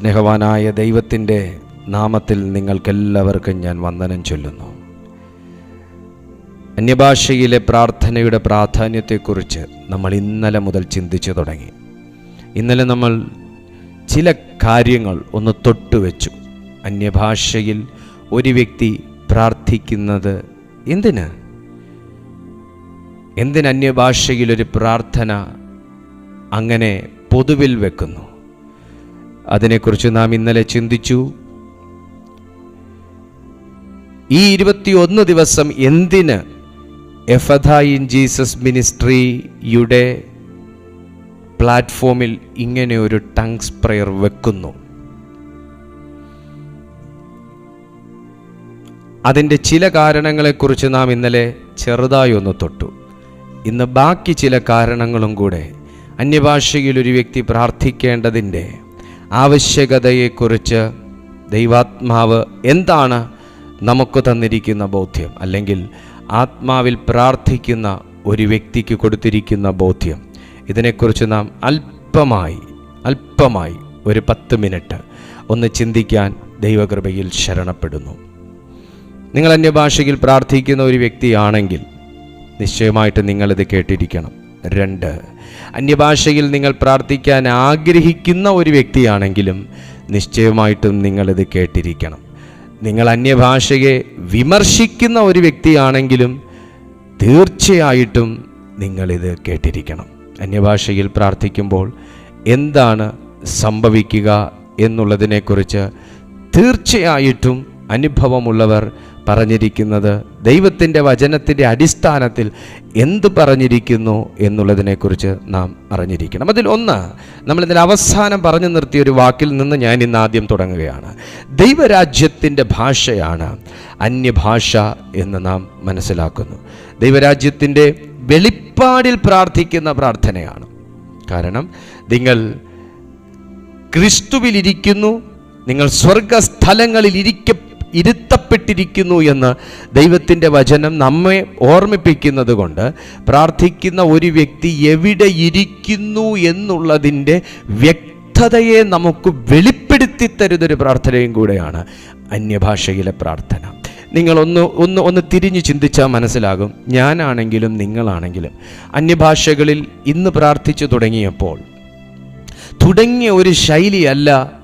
സ്നേഹവാനായ ദൈവത്തിന്റെ നാമത്തിൽ നിങ്ങൾക്കെല്ലാവർക്കും ഞാൻ വന്ദനം ചൊല്ലുന്നു. അന്യഭാഷയിലെ പ്രാർത്ഥനയുടെ പ്രാധാന്യത്തെക്കുറിച്ച് നമ്മൾ ഇന്നലെ മുതൽ ചിന്തിച്ചു തുടങ്ങി. ഇന്നലെ നമ്മൾ ചില കാര്യങ്ങൾ ഒന്ന് തൊട്ടുവെച്ചു അന്യഭാഷയിൽ ഒരു വ്യക്തി പ്രാർത്ഥിക്കുന്നത് എന്തിന്? എന്തിന് അന്യഭാഷയിൽ ഒരു പ്രാർത്ഥന അങ്ങനെ പൊതുവിൽ വെക്കുന്നു? അതിനെക്കുറിച്ച് നാം ഇന്നലെ ചിന്തിച്ചു. ഈ ഇരുപത്തിയൊന്ന് ദിവസം എന്തിന് എഫദ ഇൻ ജീസസ് മിനിസ്ട്രിയുടെ പ്ലാറ്റ്ഫോമിൽ ഇങ്ങനെ ഒരു ടങ്സ് പ്രയർ വെക്കുന്നു? അതിന്റെ ചില കാരണങ്ങളെക്കുറിച്ച് നാം ഇന്നലെ ചെറുതായി ഒന്ന് തൊട്ടു. ഇന്ന് ബാക്കി ചില കാരണങ്ങളും കൂടെ അന്യഭാഷയിൽ ഒരു വ്യക്തി പ്രാർത്ഥിക്കേണ്ടതിന്റെ ആവശ്യകതയെക്കുറിച്ച് ദൈവാത്മാവ് എന്താണ് നമുക്ക് തന്നിരിക്കുന്ന ബോധ്യം? അല്ലെങ്കിൽ ആത്മാവിൽ പ്രാർത്ഥിക്കുന്ന ഒരു വ്യക്തിക്ക് കൊടുത്തിരിക്കുന്ന ബോധ്യം? ഇതിനെക്കുറിച്ച് നാം അല്പമായി അല്പമായി ഒരു പത്ത് മിനിറ്റ് ഒന്ന് ചിന്തിക്കാൻ ദൈവകൃപയിൽ ശരണപ്പെടുന്നു. നിങ്ങൾ അന്യഭാഷയിൽ പ്രാർത്ഥിക്കുന്ന ഒരു വ്യക്തിയാണെങ്കിൽ നിശ്ചയമായിട്ട് നിങ്ങളിത് കേട്ടിരിക്കണം. രണ്ട് അന്യഭാഷയിൽ നിങ്ങൾ പ്രാർത്ഥിക്കാൻ ആഗ്രഹിക്കുന്ന ഒരു വ്യക്തിയാണെങ്കിലും നിശ്ചയമായിട്ടും നിങ്ങളിത് കേട്ടിരിക്കണം. നിങ്ങൾ അന്യഭാഷയെ വിമർശിക്കുന്ന ഒരു വ്യക്തിയാണെങ്കിലും തീർച്ചയായിട്ടും നിങ്ങളിത് കേട്ടിരിക്കണം. അന്യഭാഷയിൽ പ്രാർത്ഥിക്കുമ്പോൾ എന്താണ് സംഭവിക്കുക എന്നുള്ളതിനെക്കുറിച്ച് തീർച്ചയായിട്ടും അനുഭവമുള്ളവർ പറഞ്ഞിരിക്കുന്നത് ദൈവത്തിന്റെ വചനത്തിന്റെ അടിസ്ഥാനത്തിൽ എന്ത് പറഞ്ഞിരിക്കുന്നു എന്നുള്ളതിനെക്കുറിച്ച് നാം അറിഞ്ഞിരിക്കണം. അതിൽ ഒന്ന് നമ്മളിതിൽ അവസാനം പറഞ്ഞു നിർത്തിയ ഒരു വാക്കിൽ നിന്ന് ഞാൻ ഇന്ന് ആദ്യം തുടങ്ങുകയാണ്. ദൈവരാജ്യത്തിന്റെ ഭാഷയാണ് അന്യഭാഷ എന്ന് നാം മനസ്സിലാക്കുന്നു. ദൈവരാജ്യത്തിന്റെ വെളിപ്പാടിൽ പ്രാർത്ഥിക്കുന്ന പ്രാർത്ഥനയാണ്. കാരണം നിങ്ങൾ ക്രിസ്തുവിലിരിക്കുന്നു നിങ്ങൾ സ്വർഗസ്ഥലങ്ങളിൽ ഇരിക്ക ഇരുത്തപ്പെട്ടിരിക്കുന്നു എന്ന് ദൈവത്തിന്റെ വചനം നമ്മെ ഓർമ്മിപ്പിക്കുന്നത് കൊണ്ട് പ്രാർത്ഥിക്കുന്ന ഒരു വ്യക്തി എവിടെ ഇരിക്കുന്നു എന്നുള്ളതിന്റെ വ്യക്തതയെ നമുക്ക് വെളിപ്പെടുത്തി തരുന്നൊരു പ്രാർത്ഥനയും കൂടെയാണ് അന്യഭാഷയിലെ പ്രാർത്ഥന. നിങ്ങളൊന്ന് ഒന്ന് ഒന്ന് തിരിഞ്ഞ് ചിന്തിച്ചാൽ മനസ്സിലാകും ഞാനാണെങ്കിലും നിങ്ങളാണെങ്കിലും. അന്യഭാഷകളിൽ ഇന്ന് പ്രാർത്ഥിച്ചു തുടങ്ങിയപ്പോൾ തുടങ്ങിയ ഒരു ശൈലിയല്ല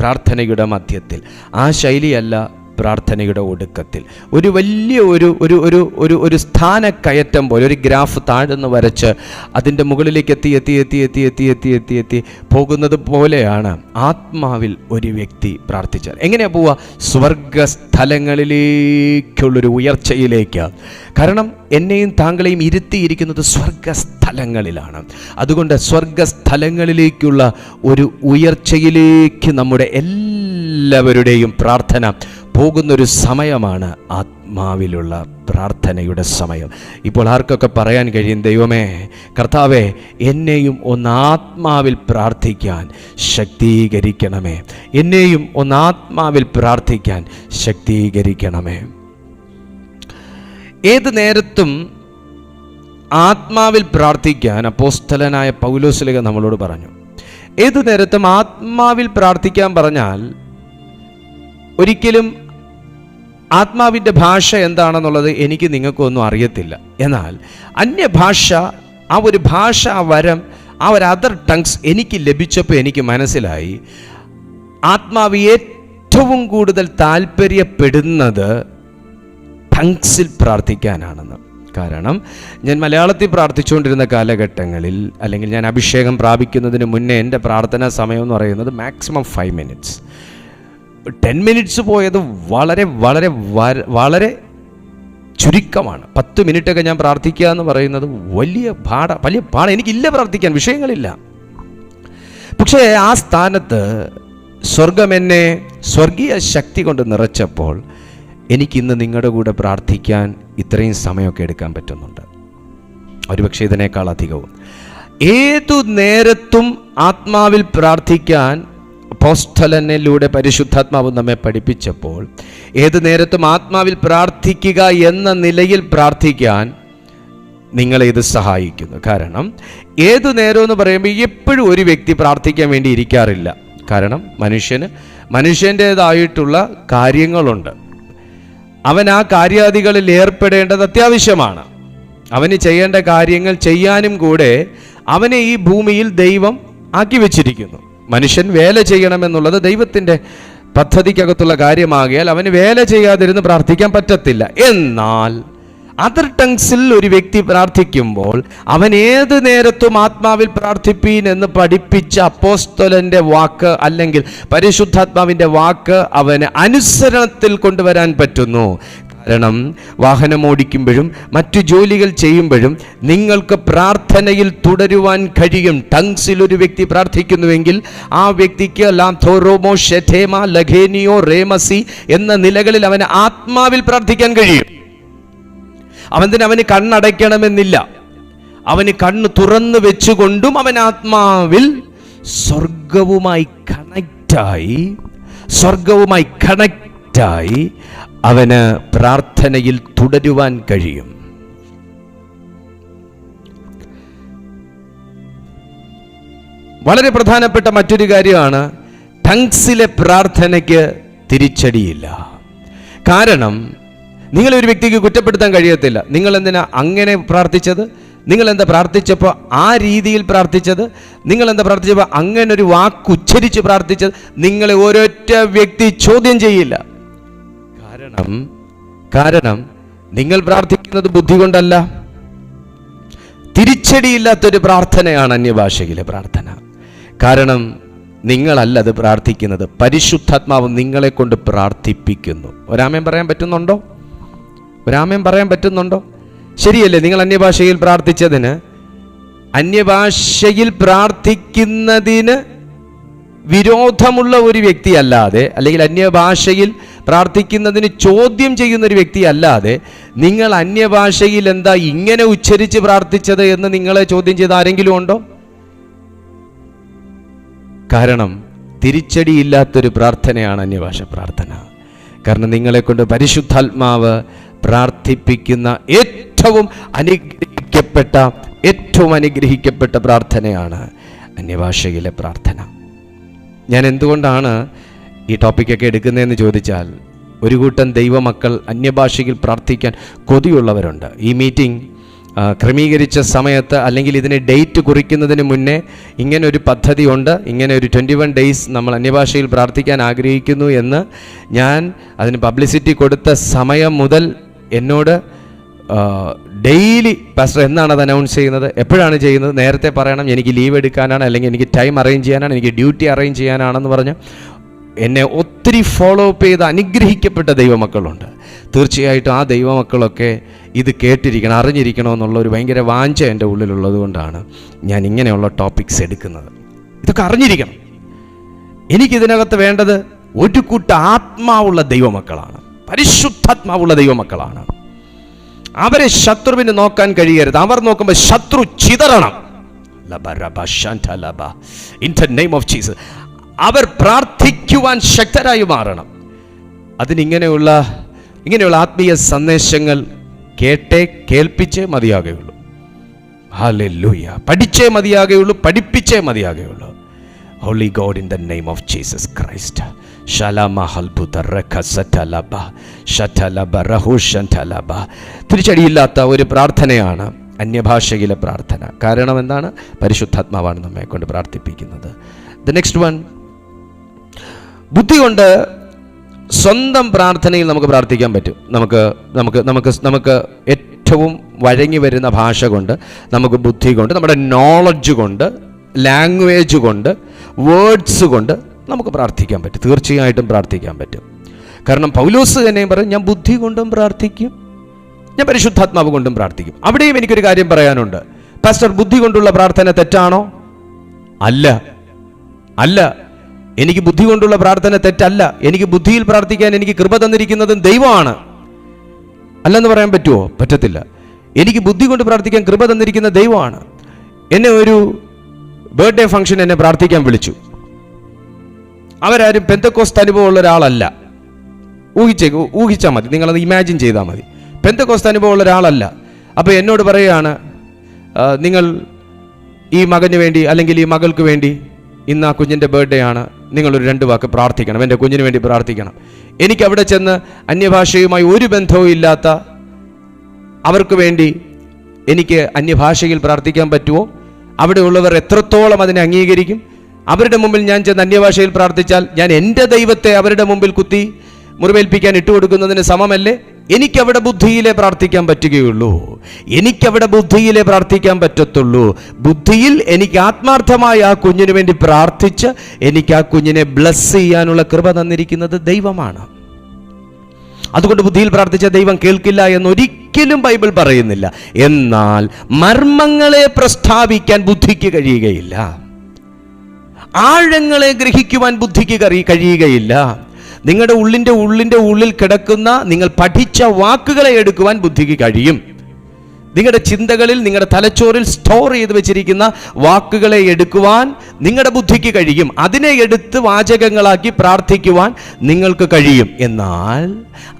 പ്രാർത്ഥനയുടെ മധ്യത്തിൽ. ആ ശൈലിയല്ല പ്രാർത്ഥനയുടെ ഒടുക്കത്തിൽ. ഒരു വലിയ ഒരു ഒരു ഒരു ഒരു ഒരു സ്ഥാനക്കയറ്റം പോലെ ഒരു ഗ്രാഫ് താഴ്ന്ന് വരച്ച് അതിന്റെ മുകളിലേക്ക് എത്തി എത്തി എത്തി എത്തി എത്തി എത്തി എത്തി എത്തി പോകുന്നത് പോലെയാണ് ആത്മാവിൽ ഒരു വ്യക്തി പ്രാർത്ഥിച്ചാൽ എങ്ങനെയാണ് പോവുക? സ്വർഗസ്ഥലങ്ങളിലേക്കുള്ളൊരു ഉയർച്ചയിലേക്ക്. കാരണം എന്നെയും താങ്കളെയും ഇരുത്തിയിരിക്കുന്നത് സ്വർഗസ്ഥലങ്ങളിലാണ്. അതുകൊണ്ട് സ്വർഗസ്ഥലങ്ങളിലേക്കുള്ള ഒരു ഉയർച്ചയിലേക്ക് നമ്മുടെ എല്ലാവരുടെയും പ്രാർത്ഥന പോകുന്നൊരു സമയമാണ് ആത്മാവിലുള്ള പ്രാർത്ഥനയുടെ സമയം. ഇപ്പോൾ ആർക്കൊക്കെ പറയാൻ കഴിയും? ദൈവമേ കർത്താവെ എന്നെയും ഒന്ന് ആത്മാവിൽ പ്രാർത്ഥിക്കാൻ ശക്തീകരിക്കണമേ. എന്നെയും ഒന്ന് ആത്മാവിൽ പ്രാർത്ഥിക്കാൻ ശക്തീകരിക്കണമേ. ഏത് നേരത്തും ആത്മാവിൽ പ്രാർത്ഥിക്കാൻ അപ്പോസ്തലനായ പൗലോസ്ലിക നമ്മളോട് പറഞ്ഞു. ഏതു നേരത്തും ആത്മാവിൽ പ്രാർത്ഥിക്കാൻ പറഞ്ഞാൽ ഒരിക്കലും ആത്മാവിന്റെ ഭാഷ എന്താണെന്നുള്ളത് എനിക്ക് നിങ്ങൾക്കൊന്നും അറിയത്തില്ല. എന്നാൽ അന്യഭാഷ ആ ഒരു ഭാഷ ആ വരം ആ ഒരു അതർ ടങ്സ് എനിക്ക് ലഭിച്ചപ്പോൾ എനിക്ക് മനസ്സിലായി. ആത്മാവ് ഏറ്റവും കൂടുതൽ താല്പര്യപ്പെടുന്നത് ടങ്സിൽ പ്രാർത്ഥിക്കാനാണെന്ന്. കാരണം ഞാൻ മലയാളത്തിൽ പ്രാർത്ഥിച്ചുകൊണ്ടിരുന്ന കാലഘട്ടങ്ങളിൽ അല്ലെങ്കിൽ ഞാൻ അഭിഷേകം പ്രാപിക്കുന്നതിന് മുന്നേ എന്റെ പ്രാർത്ഥനാ സമയം എന്ന് പറയുന്നത് maximum five minutes ten minutes പോയത് വളരെ വളരെ വളരെ ചുരുക്കമാണ്. പത്ത് മിനിറ്റൊക്കെ ഞാൻ പ്രാർത്ഥിക്കുക എന്ന് പറയുന്നത് വലിയ പാട വലിയ പാട. എനിക്കില്ല പ്രാർത്ഥിക്കാൻ വിഷയങ്ങളില്ല. പക്ഷേ ആ സ്ഥാനത്ത് സ്വർഗം എന്നെ സ്വർഗീയ ശക്തി കൊണ്ട് നിറച്ചപ്പോൾ എനിക്കിന്ന് നിങ്ങളുടെ കൂടെ പ്രാർത്ഥിക്കാൻ ഇത്രയും സമയമൊക്കെ എടുക്കാൻ പറ്റുന്നുണ്ട്. ഒരുപക്ഷെ ഇതിനേക്കാൾ അധികവും. ഏതു നേരത്തും ആത്മാവിൽ പ്രാർത്ഥിക്കാൻ അപ്പോസ്തലനിലൂടെ പരിശുദ്ധാത്മാവ് നമ്മെ പഠിപ്പിച്ചപ്പോൾ ഏത് നേരത്തും ആത്മാവിൽ പ്രാർത്ഥിക്കുക എന്ന നിലയിൽ പ്രാർത്ഥിക്കാൻ നിങ്ങളെ ഇത് സഹായിക്കുന്നു. കാരണം ഏതു നേരം എന്ന് പറയുമ്പോൾ എപ്പോഴും ഒരു വ്യക്തി പ്രാർത്ഥിക്കാൻ വേണ്ടി ഇരിക്കാറില്ല. കാരണം മനുഷ്യന് മനുഷ്യന്റേതായിട്ടുള്ള കാര്യങ്ങളുണ്ട്. അവൻ ആ കാര്യാദികളിൽ ഏർപ്പെടേണ്ടത് അത്യാവശ്യമാണ്. അവന് ചെയ്യേണ്ട കാര്യങ്ങൾ ചെയ്യാനും കൂടെ അവനെ ഈ ഭൂമിയിൽ ദൈവം ആക്കി വെച്ചിരിക്കുന്നു. മനുഷ്യൻ വേല ചെയ്യണമെന്നുള്ളത് ദൈവത്തിന്റെ പദ്ധതിക്കകത്തുള്ള കാര്യമാകിയാൽ അവന് വേല ചെയ്യാതിരുന്ന് പ്രാർത്ഥിക്കാൻ പറ്റത്തില്ല. എന്നാൽ അതർ ടങ്സിൽ ഒരു വ്യക്തി പ്രാർത്ഥിക്കുമ്പോൾ അവൻ ഏത് നേരത്തും ആത്മാവിൽ പ്രാർത്ഥിപ്പീൻ എന്ന് പഠിപ്പിച്ച അപ്പോസ്തലന്റെ വാക്ക് അല്ലെങ്കിൽ പരിശുദ്ധാത്മാവിന്റെ വാക്ക് അവന് അനുസരണത്തിൽ കൊണ്ടുവരാൻ പറ്റുന്നു. കാരണം വാഹനം ഓടിക്കുമ്പോഴും മറ്റു ജോലികൾ ചെയ്യുമ്പോഴും നിങ്ങൾക്ക് പ്രാർത്ഥനയിൽ തുടരുവാൻ കഴിയും. ടങ്സിൽ ഒരു വ്യക്തി പ്രാർത്ഥിക്കുന്നുവെങ്കിൽ ആ വ്യക്തിക്ക് ലാഥോറോമോ ഷെഥേമ ലഖേനിയോ റേമസി എന്ന നിലകളിൽ അവന് ആത്മാവിൽ പ്രാർത്ഥിക്കാൻ കഴിയും. അവൻ അവന് കണ്ണടയ്ക്കണമെന്നില്ല. അവന് കണ്ണ് തുറന്നു വെച്ചുകൊണ്ടും അവൻ ആത്മാവിൽ സ്വർഗവുമായി കണക്റ്റായി സ്വർഗവുമായി കണക്റ്റായി അവന് പ്രാർത്ഥനയിൽ തുടരുവാൻ കഴിയും. വളരെ പ്രധാനപ്പെട്ട മറ്റൊരു കാര്യമാണ് ടങ്സിലെ പ്രാർത്ഥനയ്ക്ക് തിരിച്ചടിയില്ല. കാരണം നിങ്ങളൊരു വ്യക്തിക്ക് കുറ്റപ്പെടുത്താൻ കഴിയത്തില്ല. നിങ്ങൾ എന്തിനാ അങ്ങനെ പ്രാർത്ഥിച്ചത്? നിങ്ങൾ എന്താ പ്രാർത്ഥിച്ചപ്പോൾ ആ രീതിയിൽ പ്രാർത്ഥിച്ചത്? നിങ്ങൾ എന്താ പ്രാർത്ഥിച്ചപ്പോൾ അങ്ങനെ ഒരു വാക്ക് ഉച്ചരിച്ച് പ്രാർത്ഥിച്ചത്? നിങ്ങളെ ഒരൊറ്റ വ്യക്തി ചോദ്യം ചെയ്യില്ല. കാരണം കാരണം നിങ്ങൾ പ്രാർത്ഥിക്കുന്നത് ബുദ്ധി കൊണ്ടല്ല. തിരിച്ചടിയില്ലാത്തൊരു പ്രാർത്ഥനയാണ് അന്യഭാഷയിലെ പ്രാർത്ഥന. കാരണം നിങ്ങളല്ല അത് പ്രാർത്ഥിക്കുന്നത്. പരിശുദ്ധാത്മാവ് നിങ്ങളെ കൊണ്ട് പ്രാർത്ഥിപ്പിക്കുന്നു. ഒരാമയം പറയാൻ പറ്റുന്നുണ്ടോ? ഒരാമയം പറയാൻ പറ്റുന്നുണ്ടോ? ശരിയല്ലേ? നിങ്ങൾ അന്യഭാഷയിൽ പ്രാർത്ഥിച്ചതിന് അന്യഭാഷയിൽ പ്രാർത്ഥിക്കുന്നതിന് വിരോധമുള്ള ഒരു വ്യക്തിയല്ലാതെ അല്ലെങ്കിൽ അന്യഭാഷയിൽ പ്രാർത്ഥിക്കുന്നതിന് ചോദ്യം ചെയ്യുന്ന ഒരു വ്യക്തി അല്ലാതെ നിങ്ങൾ അന്യഭാഷയിൽ എന്താ ഇങ്ങനെ ഉച്ചരിച്ച് പ്രാർത്ഥിച്ചത് എന്ന് നിങ്ങളെ ചോദ്യം ചെയ്ത ആരെങ്കിലും ഉണ്ടോ? കാരണം തിരിച്ചടിയില്ലാത്തൊരു പ്രാർത്ഥനയാണ് അന്യഭാഷ പ്രാർത്ഥന. കാരണം നിങ്ങളെ കൊണ്ട് പരിശുദ്ധാത്മാവ് പ്രാർത്ഥിപ്പിക്കുന്ന ഏറ്റവും അനുഗ്രഹിക്കപ്പെട്ട ഏറ്റവും അനുഗ്രഹിക്കപ്പെട്ട പ്രാർത്ഥനയാണ് അന്യഭാഷയിലെ പ്രാർത്ഥന. ഞാൻ എന്തുകൊണ്ടാണ് ഈ ടോപ്പിക്കൊക്കെ എടുക്കുന്നതെന്ന് ചോദിച്ചാൽ ഒരു കൂട്ടം ദൈവമക്കൾ അന്യഭാഷയിൽ പ്രാർത്ഥിക്കാൻ കൊതിയുള്ളവരുണ്ട്. ഈ മീറ്റിംഗ് ക്രമീകരിച്ച സമയത്ത് അല്ലെങ്കിൽ ഇതിന് ഡേറ്റ് കുറിക്കുന്നതിന് മുന്നേ ഇങ്ങനെ ഒരു പദ്ധതി ഉണ്ട്. ഇങ്ങനെ ഒരു ട്വന്റി വൺ ഡേയ്സ് നമ്മൾ അന്യഭാഷയിൽ പ്രാർത്ഥിക്കാൻ ആഗ്രഹിക്കുന്നു എന്ന് ഞാൻ അതിന് പബ്ലിസിറ്റി കൊടുത്ത സമയം മുതൽ എന്നോട് ഡെയിലി പാസ്റ്റർ എന്നാണ് അത് അനൗൺസ് ചെയ്യുന്നത്? എപ്പോഴാണ് ചെയ്യുന്നത്? നേരത്തെ പറയണം എനിക്ക് ലീവ് എടുക്കാനാണ് അല്ലെങ്കിൽ എനിക്ക് ടൈം അറേഞ്ച് ചെയ്യാനാണ് എനിക്ക് ഡ്യൂട്ടി അറേഞ്ച് ചെയ്യാനാണെന്ന് പറഞ്ഞ് എന്നെ ഒത്തിരി ഫോളോ അപ്പ് ചെയ്ത് അനുഗ്രഹിക്കപ്പെട്ട ദൈവമക്കളുണ്ട്. തീർച്ചയായിട്ടും ആ ദൈവമക്കളൊക്കെ ഇത് കേട്ടിരിക്കണം അറിഞ്ഞിരിക്കണം എന്നുള്ള ഒരു ഭയങ്കര വാഞ്ച എന്റെ ഉള്ളിലുള്ളത് കൊണ്ടാണ് ഞാൻ ഇങ്ങനെയുള്ള ടോപ്പിക്സ് എടുക്കുന്നത്. ഇതൊക്കെ അറിഞ്ഞിരിക്കണം. എനിക്കിതിനകത്ത് വേണ്ടത് ഒരു കൂട്ട ആത്മാവുള്ള ദൈവമക്കളാണ്. പരിശുദ്ധാത്മാവുള്ള ദൈവമക്കളാണ്. അവരെ ശത്രുവിന് നോക്കാൻ കഴിയരുത്. അവർ നോക്കുമ്പോൾ ശത്രു ചിതറണം. ഇൻ നെയിം ഓഫ് In അവർ പ്രാർത്ഥിക്കുവാൻ ശക്തരായി മാറണം. അതിനിങ്ങനെയുള്ള ഇങ്ങനെയുള്ള ആത്മീയ സന്ദേശങ്ങൾ കേട്ടേ കേൾപ്പിച്ചേ മതിയാകുകയുള്ളൂ ഹാലൂയ പഠിച്ചേ മതിയാകുകയുള്ളൂ പഠിപ്പിച്ചേ മതിയാകുകയുള്ളൂ holy god in the name of Jesus Christ തിരിച്ചടിയില്ലാത്ത ഒരു പ്രാർത്ഥനയാണ് അന്യഭാഷയിലെ പ്രാർത്ഥന. കാരണം എന്താണ്? പരിശുദ്ധാത്മാവാണ് നമ്മെ കൊണ്ട് പ്രാർത്ഥിപ്പിക്കുന്നത്. ദ നെക്സ്റ്റ് വൺ ബുദ്ധി കൊണ്ട് സ്വന്തം പ്രാർത്ഥനയിൽ നമുക്ക് പ്രാർത്ഥിക്കാൻ പറ്റും. നമുക്ക് നമുക്ക് നമുക്ക് നമുക്ക് ഏറ്റവും വഴങ്ങി വരുന്ന ഭാഷ കൊണ്ട് നമുക്ക് ബുദ്ധി കൊണ്ട് നമ്മുടെ നോളജ് കൊണ്ട് ലാംഗ്വേജ് കൊണ്ട് വേർഡ്സ് കൊണ്ട് നമുക്ക് പ്രാർത്ഥിക്കാൻ പറ്റും. തീർച്ചയായിട്ടും പ്രാർത്ഥിക്കാൻ പറ്റും. കാരണം പൗലോസ് തന്നെയും പറയും ഞാൻ ബുദ്ധി കൊണ്ടും പ്രാർത്ഥിക്കും. ഞാൻ പരിശുദ്ധാത്മാവ് കൊണ്ടും പ്രാർത്ഥിക്കും. അവിടെയും എനിക്കൊരു കാര്യം പറയാനുണ്ട്. പാസ്റ്റർ ബുദ്ധി കൊണ്ടുള്ള പ്രാർത്ഥന തെറ്റാണോ? അല്ല. അല്ല. എനിക്ക് ബുദ്ധി കൊണ്ടുള്ള പ്രാർത്ഥന തെറ്റല്ല. എനിക്ക് ബുദ്ധിയിൽ പ്രാർത്ഥിക്കാൻ എനിക്ക് കൃപ തന്നിരിക്കുന്നതും ദൈവമാണ്. അല്ലെന്ന് പറയാൻ പറ്റുമോ പറ്റത്തില്ല. എനിക്ക് ബുദ്ധി കൊണ്ട് പ്രാർത്ഥിക്കാൻ കൃപ തന്നിരിക്കുന്ന ദൈവമാണ്. എന്നെ ഒരു ബർത്ത്ഡേ ഫംഗ്ഷൻ എന്നെ പ്രാർത്ഥിക്കാൻ വിളിച്ചു. അവരാരും പെന്തക്കോസ്ത് അനുഭവമുള്ള ഒരാളല്ല. ഊഹിച്ചേ ഊഹിച്ചാൽ മതി. നിങ്ങളത് ഇമാജിൻ ചെയ്താൽ മതി. പെന്തക്കോസ്ത് അനുഭവമുള്ള ഒരാളല്ല. അപ്പോൾ എന്നോട് പറയുകയാണ് നിങ്ങൾ ഈ മകന് വേണ്ടി അല്ലെങ്കിൽ ഈ മകൾക്ക് വേണ്ടി ഇന്ന് ആ കുഞ്ഞിന്റെ ബർത്ത്ഡേ ആണ്. നിങ്ങളൊരു രണ്ട് വാക്ക് പ്രാർത്ഥിക്കണം. എന്റെ കുഞ്ഞിന് വേണ്ടി പ്രാർത്ഥിക്കണം. എനിക്ക് അവിടെ ചെന്ന് അന്യഭാഷയുമായി ഒരു ബന്ധവും ഇല്ലാത്ത അവർക്ക് വേണ്ടി എനിക്ക് അന്യഭാഷയിൽ പ്രാർത്ഥിക്കാൻ പറ്റുമോ? അവിടെയുള്ളവർ എത്രത്തോളം അതിനെ അംഗീകരിക്കും? അവരുടെ മുമ്പിൽ ഞാൻ ചെന്ന് അന്യഭാഷയിൽ പ്രാർത്ഥിച്ചാൽ ഞാൻ എന്റെ ദൈവത്തെ അവരുടെ മുമ്പിൽ കുത്തി മുറിവേൽപ്പിക്കാൻ ഇട്ടുകൊടുക്കുന്നതിന് സമമല്ലേ? എനിക്കവിടെ ബുദ്ധിയിലെ പ്രാർത്ഥിക്കാൻ പറ്റുകയുള്ളൂ. എനിക്കവിടെ ബുദ്ധിയിലെ പ്രാർത്ഥിക്കാൻ പറ്റത്തുള്ളൂ. ബുദ്ധിയിൽ എനിക്ക് ആത്മാർത്ഥമായി ആ കുഞ്ഞിന് വേണ്ടി പ്രാർത്ഥിച്ച് എനിക്ക് ആ കുഞ്ഞിനെ ബ്ലസ് ചെയ്യാനുള്ള കൃപ തന്നിരിക്കുന്നത് ദൈവമാണ്. അതുകൊണ്ട് ബുദ്ധിയിൽ പ്രാർത്ഥിച്ച ദൈവം കേൾക്കില്ല എന്നൊരിക്കലും ബൈബിൾ പറയുന്നില്ല. എന്നാൽ മർമ്മങ്ങളെ പ്രസ്താവിക്കാൻ ബുദ്ധിക്ക് കഴിയുകയില്ല. ആഴങ്ങളെ ഗ്രഹിക്കുവാൻ ബുദ്ധിക്ക് കഴിയുകയില്ല. നിങ്ങളുടെ ഉള്ളിന്റെ ഉള്ളിന്റെ ഉള്ളിൽ കിടക്കുന്ന നിങ്ങൾ പഠിച്ച വാക്കുകളെ എടുക്കുവാൻ ബുദ്ധിക്ക് കഴിയും. നിങ്ങളുടെ ചിന്തകളിൽ നിങ്ങളുടെ തലച്ചോറിൽ സ്റ്റോർ ചെയ്ത് വെച്ചിരിക്കുന്ന വാക്കുകളെ എടുക്കുവാൻ നിങ്ങളുടെ ബുദ്ധിക്ക് കഴിയും. അതിനെ എടുത്ത് വാചകങ്ങളാക്കി പ്രാർത്ഥിക്കുവാൻ നിങ്ങൾക്ക് കഴിയും. എന്നാൽ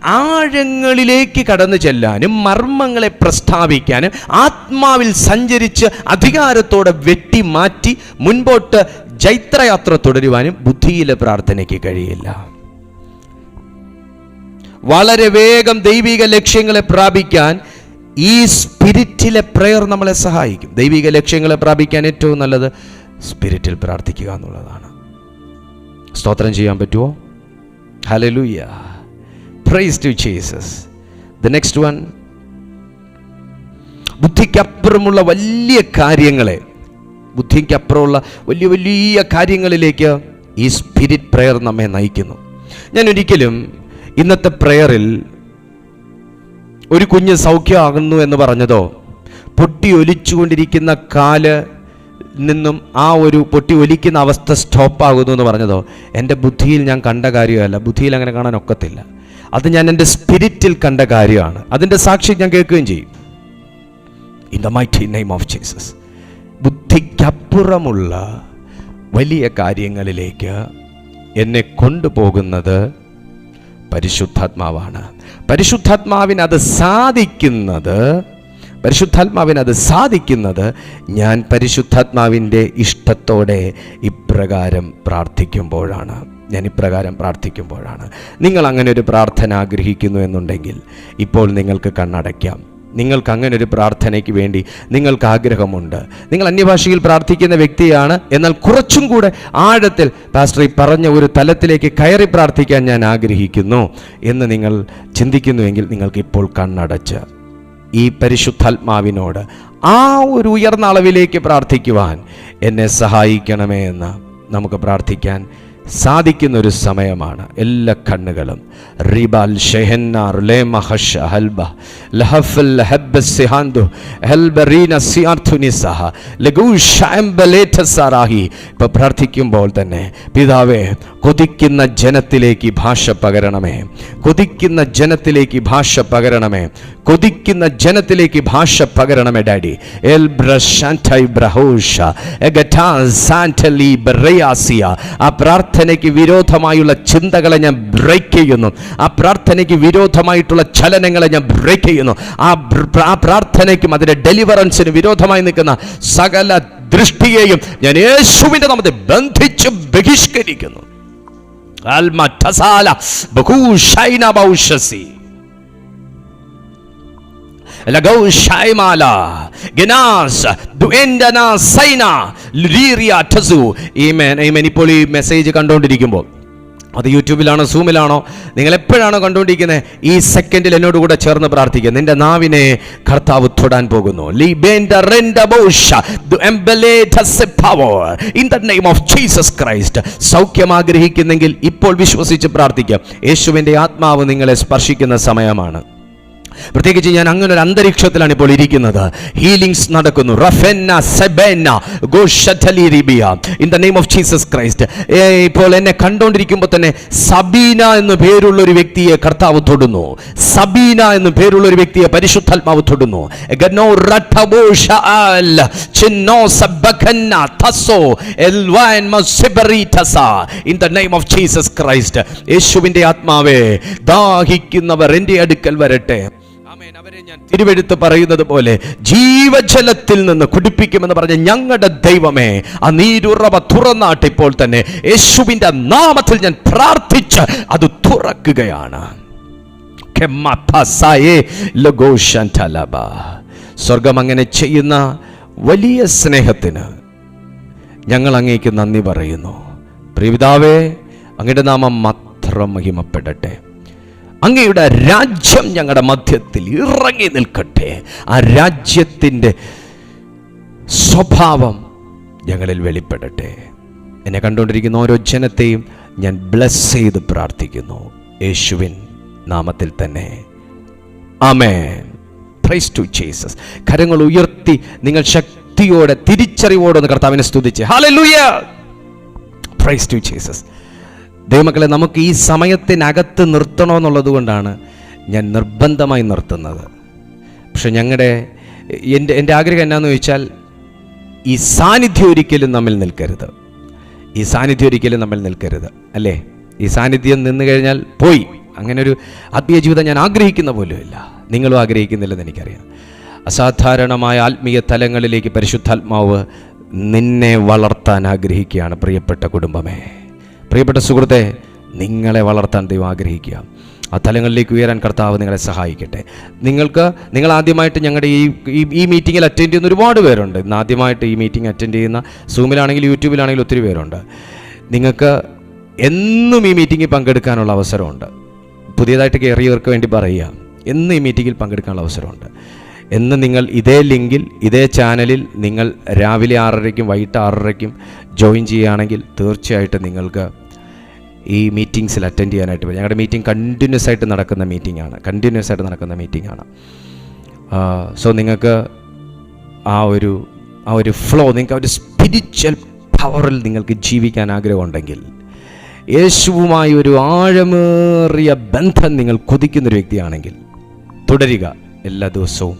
ആഴങ്ങളിലേക്ക് കടന്നു ചെല്ലാനും മർമ്മങ്ങളെ പ്രസ്താവിക്കാനും ആത്മാവിൽ സഞ്ചരിച്ച് അധികാരത്തോടെ വെട്ടി മാറ്റി മുൻപോട്ട് ജൈത്രയാത്ര തുടരുവാനും ബുദ്ധിയിലെ പ്രാർത്ഥനയ്ക്ക് കഴിയില്ല. വളരെ വേഗം ദൈവിക ലക്ഷ്യങ്ങളെ പ്രാപിക്കാൻ ഈ സ്പിരിറ്റിലെ പ്രെയർ നമ്മളെ സഹായിക്കും. ദൈവിക ലക്ഷ്യങ്ങളെ പ്രാപിക്കാൻ ഏറ്റവും നല്ലത് സ്പിരിറ്റിൽ പ്രാർത്ഥിക്കുക എന്നുള്ളതാണ്. സ്തോത്രം ചെയ്യാൻ പറ്റുമോ hallelujah praise to Jesus the next one ബുദ്ധിക്കപ്പുറമുള്ള വലിയ കാര്യങ്ങളെ ബുദ്ധിക്കപ്പുറമുള്ള വലിയ വലിയ കാര്യങ്ങളിലേക്ക് ഈ സ്പിരിറ്റ് പ്രെയർ നമ്മെ നയിക്കുന്നു. ഞാൻ ഒരിക്കലും ഇന്നത്തെ പ്രെയറിൽ ഒരു കുഞ്ഞ് സൗഖ്യമാകുന്നു എന്ന് പറഞ്ഞതോ? പൊട്ടി ഒലിച്ചുകൊണ്ടിരിക്കുന്ന കാൽ നിന്നും ആ ഒരു പൊട്ടി ഒലിക്കുന്ന അവസ്ഥ സ്റ്റോപ്പാകുന്നു എന്ന് പറഞ്ഞതോ? എന്റെ ബുദ്ധിയിൽ ഞാൻ കണ്ട കാര്യമല്ല. ബുദ്ധിയിൽ അങ്ങനെ കാണാൻ ഒക്കത്തില്ല. അത് ഞാൻ എന്റെ സ്പിരിറ്റിൽ കണ്ട കാര്യമാണ്. അതിന്റെ സാക്ഷി ഞാൻ കേൾക്കുകയും ചെയ്യും. In the mighty name of Jesus ബുദ്ധിക്കപ്പുറമുള്ള വലിയ കാര്യങ്ങളിലേക്ക് എന്നെ കൊണ്ടുപോകുന്നത് പരിശുദ്ധാത്മാവാണ്. പരിശുദ്ധാത്മാവിന് അത് സാധിക്കുന്നത് പരിശുദ്ധാത്മാവിന് അത് സാധിക്കുന്നത് ഞാൻ പരിശുദ്ധാത്മാവിന്റെ ഇഷ്ടത്തോടെ ഇപ്രകാരം പ്രാർത്ഥിക്കുമ്പോഴാണ്. ഞാൻ ഇപ്രകാരം പ്രാർത്ഥിക്കുമ്പോഴാണ്. നിങ്ങൾ അങ്ങനെ ഒരു പ്രാർത്ഥന ആഗ്രഹിക്കുന്നു എന്നുണ്ടെങ്കിൽ ഇപ്പോൾ നിങ്ങൾക്ക് കണ്ണടയ്ക്കാം. നിങ്ങൾക്ക് അങ്ങനെ ഒരു പ്രാർത്ഥനയ്ക്ക് വേണ്ടി നിങ്ങൾക്ക് ആഗ്രഹമുണ്ട് നിങ്ങൾ അന്യഭാഷയിൽ പ്രാർത്ഥിക്കുന്ന വ്യക്തിയാണ്. എന്നാൽ കുറച്ചും കൂടെ ആഴത്തിൽ പാസ്റ്റർ ഈ പറഞ്ഞ ഒരു തലത്തിലേക്ക് കയറി പ്രാർത്ഥിക്കാൻ ഞാൻ ആഗ്രഹിക്കുന്നു എന്ന് നിങ്ങൾ ചിന്തിക്കുന്നുവെങ്കിൽ നിങ്ങൾക്ക് ഇപ്പോൾ കണ്ണടച്ച് ഈ പരിശുദ്ധാത്മാവിനോട് ആ ഒരു ഉയർന്ന അളവിലേക്ക് പ്രാർത്ഥിക്കുവാൻ എന്നെ സഹായിക്കണമേ എന്ന് നമുക്ക് പ്രാർത്ഥിക്കാൻ സാധിക്കുന്ന ഒരു സമയമാണ്. എല്ലാ കണ്ണുകളും. റിബാൽ ഷെഹന്നാർ ലേ മഹഷ ഹൽബ ലഹഫൽ ഹബ്ബ സിഹാന്തു ഹൽബറീന സിയാർത്തുനിസഹ ലഘു ഷാംബലേറ്റസാറാഹി ഇപ്പോൾ പ്രാർത്ഥിക്കുമ്പോൾ തന്നെ പിതാവേ കൊതിക്കുന്ന ജനത്തിലേക്ക് ഭാഷ പകരണമേ. കൊതിക്കുന്ന ജനത്തിലേക്ക് ഭാഷ പകരണമേ. കൊതിക്കുന്ന ജനത്തിലേക്ക് ഭാഷ പകരണമേ ഡാഡി. എൽ ബ്രഹോഷ ആ പ്രാർത്ഥനയ്ക്ക് വിരോധമായുള്ള ചിന്തകളെ ഞാൻ ബ്രേക്ക് ചെയ്യുന്നു. ആ പ്രാർത്ഥനയ്ക്ക് വിരോധമായിട്ടുള്ള ചലനങ്ങളെ ഞാൻ ബ്രേക്ക് ചെയ്യുന്നു. ആ പ്രാർത്ഥനയ്ക്കും അതിന്റെ ഡെലിവറൻസിന് വിരോധമായി നിൽക്കുന്ന സകല ദൃഷ്ടിയെയും ഞാൻ യേശുവിന്റെ നാമത്തെ ബന്ധിച്ച് ബഹിഷ്കരിക്കുന്നു. ഇപ്പോൾ ഈ മെസ്സേജ് കണ്ടുകൊണ്ടിരിക്കുമ്പോൾ അത് യൂട്യൂബിലാണോ സൂമിലാണോ നിങ്ങൾ എപ്പോഴാണോ കണ്ടുകൊണ്ടിരിക്കുന്നത് ഈ സെക്കൻഡിൽ എന്നോട് കൂടെ ചേർന്ന് പ്രാർത്ഥിക്കുക നിന്റെ നാവിനെ കർത്താവ് തൊടാൻ പോകുന്നു. the name of Jesus Christ. സൗഖ്യം ആഗ്രഹിക്കുന്നെങ്കിൽ ഇപ്പോൾ വിശ്വസിച്ച് പ്രാർത്ഥിക്കുക യേശുവിന്റെ ആത്മാവ് നിങ്ങളെ സ്പർശിക്കുന്ന സമയമാണ്. പ്രത്യേകിച്ച് ഞാൻ അങ്ങനെ ഒരു അന്തരീക്ഷത്തിലാണ് ഇപ്പോൾ ഇരിക്കുന്നത്. ഹീലിംഗ്സ് നടക്കുന്നു. റഫെന്ന in the name of Jesus Christ ഇപ്പോൾ എന്നെ കണ്ടുകൊണ്ടിരിക്കുമ്പോൾ തന്നെ സബീന എന്ന് പേരുള്ള ഒരു വ്യക്തിയെ കർത്താവ് തൊടുന്നു. സബീന എന്ന് പേരുള്ള ഒരു വ്യക്തിയെ പരിശുദ്ധാത്മാവ് തൊടുന്നു. In name of Jesus Christ യേശുവിന്റെ ആത്മാവേ ദാഹിക്കുന്നവർ എന്റെ അടുക്കൽ വരട്ടെ. അവരെ ഞാൻ തിരുവെഴുത്ത് പറയുന്നത് പോലെ ജീവജലത്തിൽ നിന്ന് കുടിപ്പിക്കുമെന്ന് പറഞ്ഞ ഞങ്ങളുടെ ദൈവമേ ആ നീരുറവ തുറന്നാട്ടിപ്പോൾ തന്നെ യേശുവിന്റെ നാമത്തിൽ ഞാൻ പ്രാർത്ഥിച്ച് അത് തുറക്കുകയാണ്. സ്വർഗം അങ്ങനെ ചെയ്യുന്ന വലിയ സ്നേഹത്തിന് ഞങ്ങൾ അങ്ങേക്ക് നന്ദി പറയുന്നു. പ്രിയപിതാവേ അങ്ങയുടെ നാമം മാത്രം മഹിമപ്പെടട്ടെ. അങ്ങയുടെ രാജ്യം ഞങ്ങളുടെ മധ്യത്തിൽ ഇറങ്ങി നിൽക്കട്ടെ. ആ രാജ്യത്തിന്റെ സ്വഭാവം ഞങ്ങളിൽ വെളിപ്പെടട്ടെ. എന്നെ കണ്ടുകൊണ്ടിരിക്കുന്ന ഓരോ ജനത്തെയും ഞാൻ ബ്ലസ് ചെയ്ത് പ്രാർത്ഥിക്കുന്നു. യേശുവിൻ നാമത്തിൽ തന്നെ. ആമേൻ. പ്രൈസ് ടു ജീസസ് കരങ്ങൾ ഉയർത്തി നിങ്ങൾ ശക്തിയോടെ തിരിച്ചറിവോടെ ഒന്ന് കർത്താവിനെ സ്തുതിച്ച്. ഹാലലൂയ പ്രൈസ് ടു ജീസസ് ദൈവമക്കളെ നമുക്ക് ഈ സമയത്തിനകത്ത് നിർത്തണമെന്നുള്ളത് കൊണ്ടാണ് ഞാൻ നിർബന്ധമായി നിർത്തുന്നത്. പക്ഷെ ഞങ്ങളുടെ എന്റെ എന്റെ ആഗ്രഹം എന്നാന്ന് ചോദിച്ചാൽ ഈ സാന്നിധ്യം ഒരിക്കലും നമ്മിൽ നിൽക്കരുത്. ഈ സാന്നിധ്യം ഒരിക്കലും നമ്മിൽ നിൽക്കരുത് അല്ലേ? ഈ സാന്നിധ്യം നിന്ന് കഴിഞ്ഞാൽ പോയി. അങ്ങനെ ഒരു ആത്മീയ ജീവിതം ഞാൻ ആഗ്രഹിക്കുന്ന പോലുമില്ല. നിങ്ങളും ആഗ്രഹിക്കുന്നില്ലെന്ന് എനിക്കറിയാം. അസാധാരണമായ ആത്മീയ തലങ്ങളിലേക്ക് പരിശുദ്ധാത്മാവ് നിന്നെ വളർത്താൻ ആഗ്രഹിക്കുകയാണ് പ്രിയപ്പെട്ട കുടുംബമേ. പ്രിയപ്പെട്ട സുഹൃത്തെ നിങ്ങളെ വളർത്താൻ ദൈവം ആഗ്രഹിക്കുക. ആ തലങ്ങളിലേക്ക് ഉയരാൻ കർത്താവ് നിങ്ങളെ സഹായിക്കട്ടെ. നിങ്ങൾക്ക് നിങ്ങൾ ആദ്യമായിട്ട് ഞങ്ങളുടെ ഈ ഈ- മീറ്റിങ്ങിൽ അറ്റൻഡ് ചെയ്യുന്ന ഒരുപാട് പേരുണ്ട്. ഇന്ന് ആദ്യമായിട്ട് ഈ മീറ്റിംഗ് അറ്റൻഡ് ചെയ്യുന്ന സൂമിലാണെങ്കിലും യൂട്യൂബിലാണെങ്കിലും ഒത്തിരി പേരുണ്ട്. നിങ്ങൾക്ക് എന്നും ഈ മീറ്റിങ്ങിൽ പങ്കെടുക്കാനുള്ള അവസരമുണ്ട്. പുതിയതായിട്ട് കയറിയവർക്ക് വേണ്ടി പറയുക. എന്നും ഈ മീറ്റിങ്ങിൽ പങ്കെടുക്കാനുള്ള അവസരമുണ്ട്. എന്ന് നിങ്ങൾ ഇതേ ലിങ്കിൽ ഇതേ ചാനലിൽ നിങ്ങൾ രാവിലെ ആറരയ്ക്കും വൈകിട്ട് ആറരയ്ക്കും ജോയിൻ ചെയ്യുകയാണെങ്കിൽ തീർച്ചയായിട്ടും നിങ്ങൾക്ക് ഈ മീറ്റിങ്സിൽ അറ്റൻഡ് ചെയ്യാനായിട്ട് പറ്റും. ഞങ്ങളുടെ മീറ്റിംഗ് കണ്ടിന്യൂസ് ആയിട്ട് നടക്കുന്ന മീറ്റിംഗ് ആണ് കണ്ടിന്യൂസ് ആയിട്ട് നടക്കുന്ന മീറ്റിംഗ് ആണ് സോ നിങ്ങൾക്ക് ആ ഒരു ആ ഒരു ഫ്ലോ നിങ്ങൾക്ക് ഒരു സ്പിരിച്വൽ പവറിൽ നിങ്ങൾക്ക് ജീവിക്കാൻ ആഗ്രഹമുണ്ടെങ്കിൽ യേശുവുമായി ഒരു ആഴമേറിയ ബന്ധം നിങ്ങൾ കൊതിക്കുന്നൊരു വ്യക്തിയാണെങ്കിൽ തുടരുക എല്ലാ ദിവസവും.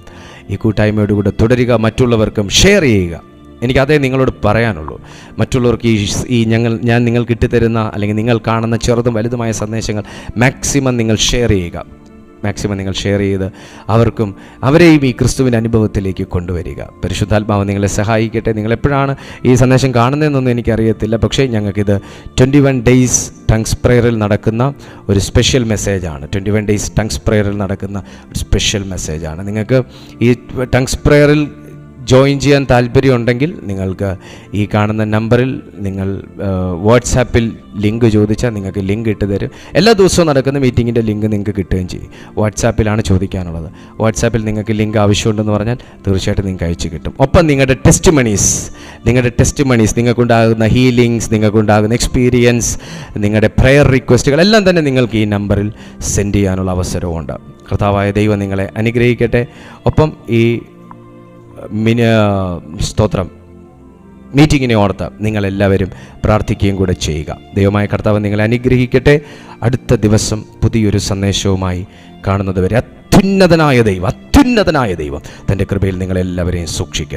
ഈ കൂട്ടായ്മയോടുകൂടെ തുടരുക മറ്റുള്ളവർക്കും ഷെയർ ചെയ്യുക. എനിക്കതേ നിങ്ങളോട് പറയാനുള്ളൂ. മറ്റുള്ളവർക്ക് ഈ ഈ ഞങ്ങൾ ഞാൻ നിങ്ങൾക്ക് ഇട്ടുതരുന്ന അല്ലെങ്കിൽ നിങ്ങൾ കാണുന്ന ചെറുതും വലുതുമായ സന്ദേശങ്ങൾ മാക്സിമം നിങ്ങൾ ഷെയർ ചെയ്യുക. മാക്സിമം നിങ്ങൾ ഷെയർ ചെയ്ത് അവർക്കും അവരെയും ഈ ക്രിസ്തുവിന്റെ അനുഭവത്തിലേക്ക് കൊണ്ടുവരിക. പരിശുദ്ധാത്മാവ് നിങ്ങളെ സഹായിക്കട്ടെ. നിങ്ങൾ എപ്പോഴാണ് ഈ സന്ദേശം കാണുന്നതെന്നൊന്നും എനിക്കറിയത്തില്ല. പക്ഷേ ഞങ്ങൾക്കിത് ട്വന്റി വൺ ഡേയ്സ് ടങ്സ് പ്രെയറിൽ നടക്കുന്ന ഒരു സ്പെഷ്യൽ മെസ്സേജാണ്. ട്വന്റി വൺ ഡേയ്സ് ടങ്സ് പ്രെയറിൽ നടക്കുന്ന ഒരു സ്പെഷ്യൽ മെസ്സേജാണ്. നിങ്ങൾക്ക് ഈ ടങ്സ് പ്രയറിൽ ജോയിൻ ചെയ്യാൻ താല്പര്യമുണ്ടെങ്കിൽ നിങ്ങൾക്ക് ഈ കാണുന്ന നമ്പറിൽ നിങ്ങൾ വാട്സാപ്പിൽ ലിങ്ക് ചോദിച്ചാൽ നിങ്ങൾക്ക് ലിങ്ക് ഇട്ട് തരും. എല്ലാ ദിവസവും നടക്കുന്ന മീറ്റിങ്ങിന്റെ ലിങ്ക് നിങ്ങൾക്ക് കിട്ടുകയും ചെയ്യും. വാട്സാപ്പിലാണ് ചോദിക്കാനുള്ളത്. വാട്സാപ്പിൽ നിങ്ങൾക്ക് ലിങ്ക് ആവശ്യമുണ്ടെന്ന് പറഞ്ഞാൽ തീർച്ചയായിട്ടും നിങ്ങൾക്ക് അയച്ചു കിട്ടും. ഒപ്പം നിങ്ങളുടെ ടെസ്റ്റ് മണീസ് നിങ്ങളുടെ ടെസ്റ്റ് മണീസ് നിങ്ങൾക്കുണ്ടാകുന്ന ഹീലിങ്സ് നിങ്ങൾക്കുണ്ടാകുന്ന എക്സ്പീരിയൻസ് നിങ്ങളുടെ പ്രെയർ റിക്വസ്റ്റുകൾ എല്ലാം തന്നെ നിങ്ങൾക്ക് ഈ നമ്പറിൽ സെൻഡ് ചെയ്യാനുള്ള അവസരവുമുണ്ട്. കർത്താവായ ദൈവം നിങ്ങളെ അനുഗ്രഹിക്കട്ടെ. ഒപ്പം ഈ സ്തോത്രം. മീറ്റിങ്ങിനെ ഓർത്ത് നിങ്ങളെല്ലാവരും പ്രാർത്ഥിക്കുകയും കൂടെ ചെയ്യുക. ദൈവമായ കർത്താവ് നിങ്ങളെ അനുഗ്രഹിക്കട്ടെ. അടുത്ത ദിവസം പുതിയൊരു സന്ദേശവുമായി കാണുന്നത് വരെ അത്യുന്നതനായ ദൈവം അത്യുന്നതനായ ദൈവം തന്റെ കൃപയിൽ നിങ്ങളെല്ലാവരെയും സൂക്ഷിക്കട്ടെ.